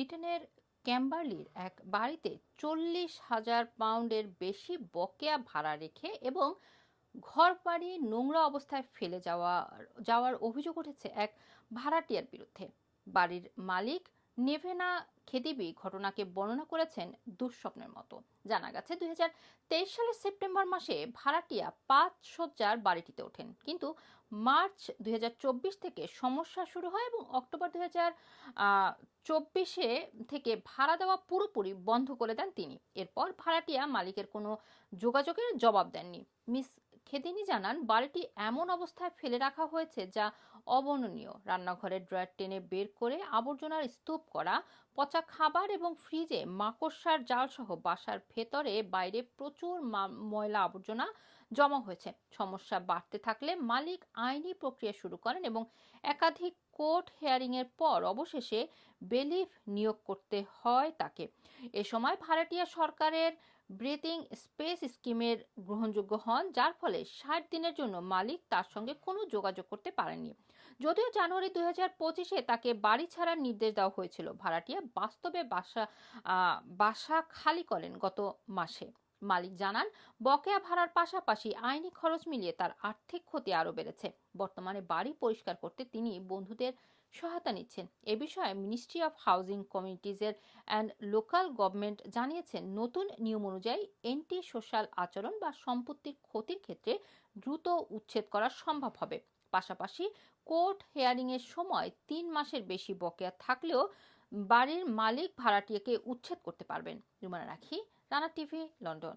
ব্রিটেনের ক্যাম্বারলির এক বাড়িতে চল্লিশ হাজার পাউন্ডের বেশি বকেয়া ভাড়া রেখে এবং ঘর বাড়ি নোংরা অবস্থায় ফেলে যাওয়া যাওয়ার অভিযোগ উঠেছে এক ভাড়াটিয়ার বিরুদ্ধে। বাড়ির মালিক নেভেনা খেদিবি ঘটনাকে বর্ণনা করেছেন দুঃস্বপ্নের মতো। জানা গেছে দু হাজার তেইশ সালের সেপ্টেম্বর মাসে ভাড়াটিয়া পাঁচ শয্যার বাড়িটিতে ওঠেন। কিন্তু মার্চ দু হাজার চব্বিশ থেকে সমস্যা শুরু হয় এবং অক্টোবর দুই চব্বিশে থেকে ভাড়া দেওয়া পুরোপুরি বন্ধ করে দেন তিনি। এরপর ভাড়াটিয়া মালিকের কোনো যোগাযোগের জবাব দেননি। মিস খেদিনি জানান বাড়িটি এমন অবস্থায় ফেলে রাখা হয়েছে যা অবর্ণনীয়। রান্নাঘরের ড্রয়ার টেনে বের করে আবর্জনার স্তূপ করা, পচা খাবার এবং ফ্রিজে মাকড়সার জালসহ বাসার ভেতরে বাইরে প্রচুর ময়লা আবর্জনা জমা হয়েছে। সমস্যা বাড়তে থাকলে মালিক আইনি প্রক্রিয়া শুরু করেন এবং একাধিক কোর্ট হেয়ারিং এর পর অবশেষে বেলিফ নিয়োগ করতে হয় তাকে। এ সময় ভাড়াটিয়া সরকারের ব্রিথিং স্পেস স্কিমের গ্রহণযোগ্য হন, যার ফলে ষাট দিনের জন্য মালিক তার সঙ্গে কোনো যোগাযোগ করতে পারেননি। যদিও জানুয়ারি দুই হাজার পঁচিশে তাকে বাড়ি ছাড়ার নির্দেশ দেওয়া হয়েছিল, ভাড়াটিয়া বাস্তবে বাসা বাসা খালি করেন গত মাসে। মালিক জানান, বকেয়া ভাড়ার পাশাপাশি আইনি খরচ মিলিয়ে তার আর্থিক ক্ষতি আরও বেড়েছে। বর্তমানে বাড়ি পরিষ্কার করতে তিনি বন্ধুদের সহায়তা নিচ্ছেন। এ বিষয়ে মিনিস্ট্রি অফ হাউজিং কমিউনিটিজের অ্যান্ড লোকাল গভর্নমেন্ট জানিয়েছেন, নতুন নিয়ম অনুযায়ী এন্টি সোশ্যাল আচরণ বা সম্পত্তির ক্ষতির ক্ষেত্রে দ্রুত উচ্ছেদ করা সম্ভব হবে। পাশাপাশি কোর্ট হেয়ারিং এর সময় তিন মাসের বেশি বকেয়া থাকলেও বাড়ির মালিক ভাড়াটিয়াকে উচ্ছেদ করতে পারবেন। রুমানা রাখি রানা টিভি লন্ডন।